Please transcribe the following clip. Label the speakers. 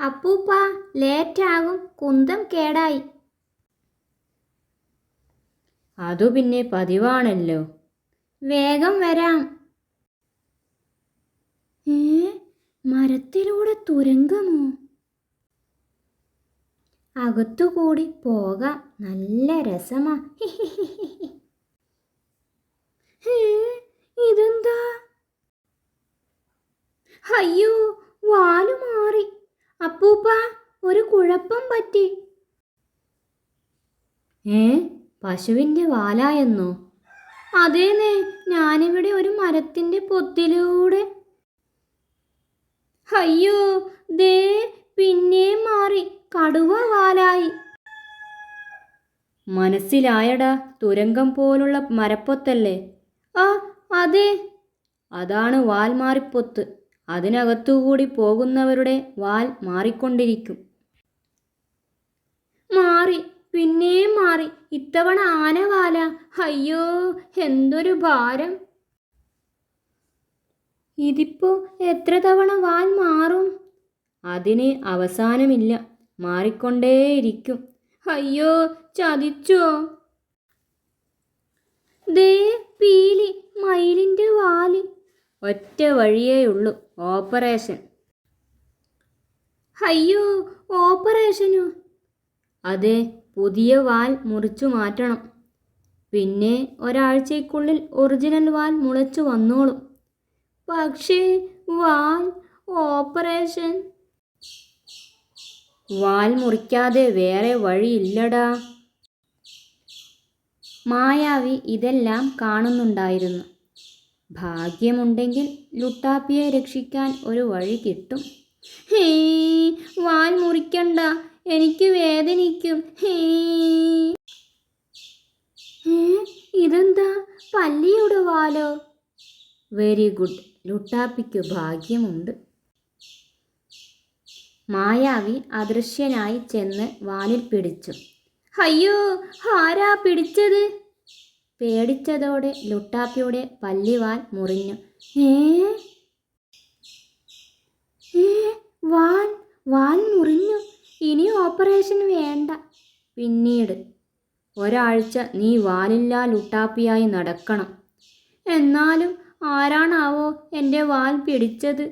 Speaker 1: അപ്പൂപ്പ ലേറ്റാകും കുന്തം കേടായി.
Speaker 2: അതു പിന്നെ പതിവാണല്ലോ.
Speaker 1: വേഗം വരാം. ഏ മരത്തിലൂടെ തുരങ്കമോ? അകത്തുകൂടി പോകാം. നല്ല രസമാ. ഇതെന്താ? അയ്യോ വാൽ മാറി അപ്പൂപ്പ ഒരു കുഴപ്പം പറ്റി.
Speaker 2: ഏ പശുവിന്റെ വാലായെന്നോ?
Speaker 1: അതേനേ ഞാനിവിടെ ഒരു മരത്തിന്റെ പൊത്തിലൂടെ. അയ്യോ ദേ പിന്നെ മാറി കടുവ വാലായി.
Speaker 2: മനസ്സിലായടാ തുരങ്കം പോലുള്ള മരപ്പൊത്തല്ലേ?
Speaker 1: ആ അതെ.
Speaker 2: അതാണ് വാൽ മാറിപ്പൊത്ത് അതിനകത്തുകൂടി പോകുന്നവരുടെ വാൽ മാറിക്കൊണ്ടിരിക്കും.
Speaker 1: മാറി പിന്നെയും മാറി. ഇത്തവണ ആനവാല അയ്യോ എന്തൊരു ഭാരം. ഇതിപ്പോ എത്ര തവണ വാൽ മാറും?
Speaker 2: അതിന് അവസാനമില്ല. മാറിക്കൊണ്ടേയിരിക്കും.
Speaker 1: അയ്യോ ചതിച്ചോ. ദേ പീലി മയിലിന്റെ വാൽ.
Speaker 2: ഒറ്റ വഴിയേയുള്ളൂ ഓപ്പറേഷൻ.
Speaker 1: അയ്യോ ഓപ്പറേഷനോ?
Speaker 2: അതെ പുതിയ വാൽ മുറിച്ചു മാറ്റണം. പിന്നെ ഒരാഴ്ചയ്ക്കുള്ളിൽ ഒറിജിനൽ വാൽ മുളച്ചു വന്നോളും.
Speaker 1: പക്ഷേ വാൽ ഓപ്പറേഷൻ.
Speaker 2: വാൽ മുറിക്കാതെ വേറെ വഴിയില്ലടാ. മായാവി ഇതെല്ലാം കാണുന്നുണ്ടായിരുന്നു. ഭാഗ്യമുണ്ടെങ്കിൽ ലുട്ടാപ്പിയെ രക്ഷിക്കാൻ ഒരു വഴി കിട്ടും.
Speaker 1: ഹേ വാൽ മുറിക്കണ്ട. എനിക്ക് വേദനിക്കും ഹേ. ഇതെന്താ? പല്ലിയുടെ വാലോ?
Speaker 2: Very good ലുട്ടാപ്പിക്ക് ഭാഗ്യമുണ്ട്. മായാവി അദൃശ്യനായി ചെന്ന് വാലിൽ പിടിച്ചു.
Speaker 1: അയ്യോ ആരാ പിടിച്ചത്?
Speaker 2: പേടിച്ചതോടെ ലുട്ടാപ്പിയുടെ പല്ലിവാൽ മുറിഞ്ഞു.
Speaker 1: ഏ വാൽ വാൽ മുറിഞ്ഞു. ഇനി ഓപ്പറേഷൻ വേണ്ട.
Speaker 2: പിന്നീട് ഒരാഴ്ച നീ വാലില്ലാ ലുട്ടാപ്പിയായി നടക്കണം.
Speaker 1: എന്നാലും ആരാണാവോ എന്റെ വാൽ പിടിച്ചത്?